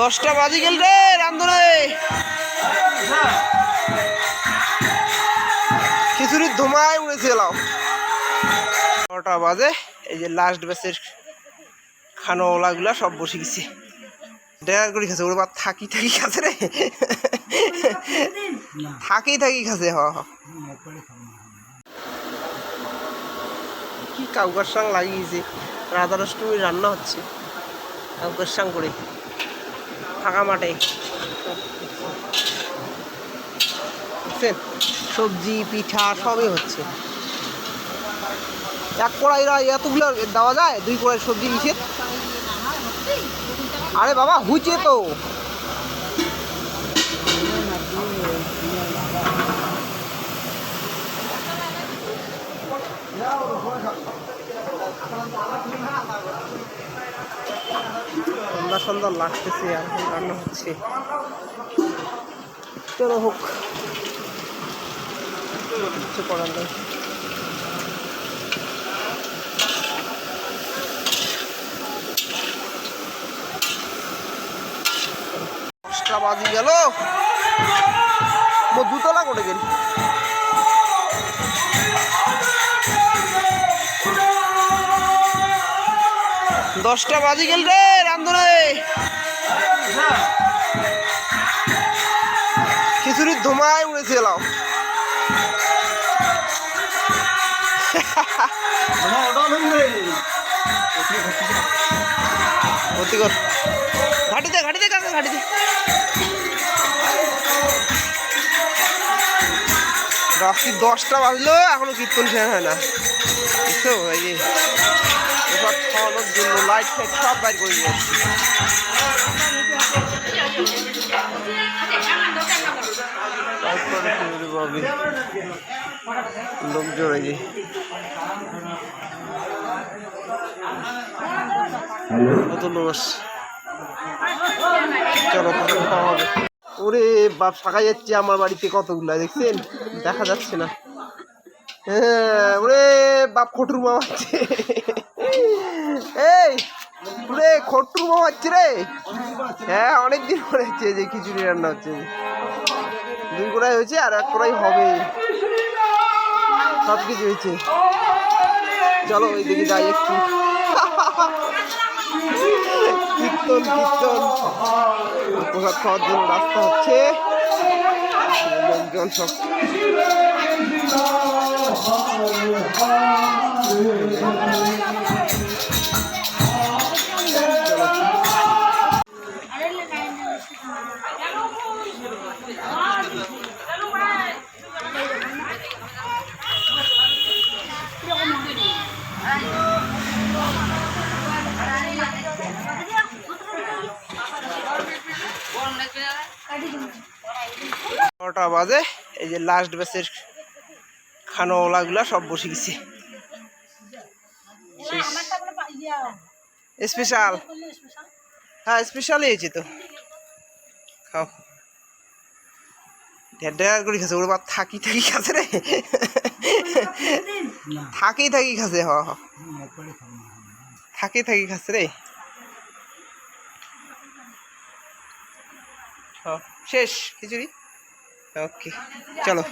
দশটা বাজি গেল রে রান্ধনে খিচুড়ির ধোমায় উড়েছে এলাম নটা বাজে, এই যে লাস্ট ব্যাচের খানোওয়ালাগুলা সব বসে গেছে। ডেয়ার করে খাচ্ছে ওর বা থাকি থাকি খাচ্ছে রে। থাকি থাকি খাচ্ছে, হ কি কাউকার সাং লাগিয়েছে? রাধা অষ্টমী রান্না হচ্ছে। কাউকার সাং করে। ফাঁকা মাঠে। সবজি, পিঠা, সবই হচ্ছে। এক কড়াই রা- এতগুলো দেওয়া যায়? দুই কড়াই সবজি নিষেধ? আরে বাবা হুইচে তো। সন্ধ্যা লাগতেছে আর রান্না হচ্ছে চলো হোক। কিছু করার নেই। বাজি গেল। দুতলা করে গেল। দশটা বাজি গেল রে রান্ধনে খিচুড়ির ধোমায় উড়েছে এলাম কর। ঘাটিতে ঘাটিতে কাকা, ঘাটিতে? রাত্রি দশটা বাজলো, এখনও কীর্তন শেষ হয় না। বুঝছ এসব খাওয়ানোর জন্য লাইট ফাইট সব বাইর করে নিয়ে আসছি তারপরে কি বলব আমি? লোকজন এই যে কত লোক আসছে চলো খাওয়া হবে ওরে বাপ শাখা যাচ্ছে, আমার বাড়িতে কতগুলো, দেখছেন? দেখা যাচ্ছে না। হ্যাঁ ওরে বাপ খটুর মা হচ্ছে। এই ওরে খটুর মা হচ্ছে রে। হ্যাঁ অনেকদিন পরে হচ্ছে যে খিচুড়ি রান্না হচ্ছে। দুই কড়াই হয়েছে আর এক কড়াই হবে। সব কিছু হয়েছে। চলো ওই দিকে যাই একটু। কীর্তন কীর্তন। প্রসাদ খাওয়ার জন্য রাস্তা হচ্ছে। লোকজন সব নটা বাজে এই যে লাস্ট ব্যাচের খানোওয়ালাগুলা সব বসে গেছে। স্পেশাল হ্যাঁ স্পেশালই হয়েছে তো। খাও। ঢের করে খাচ্ছে ওর বাপ থাকি থাকি খাচ্ছে রে। থাকি থাকি খাচ্ছে হ থাকি থাকি খাচ্ছে রে। শেষ খিচুড়ি? ওকে, চলো।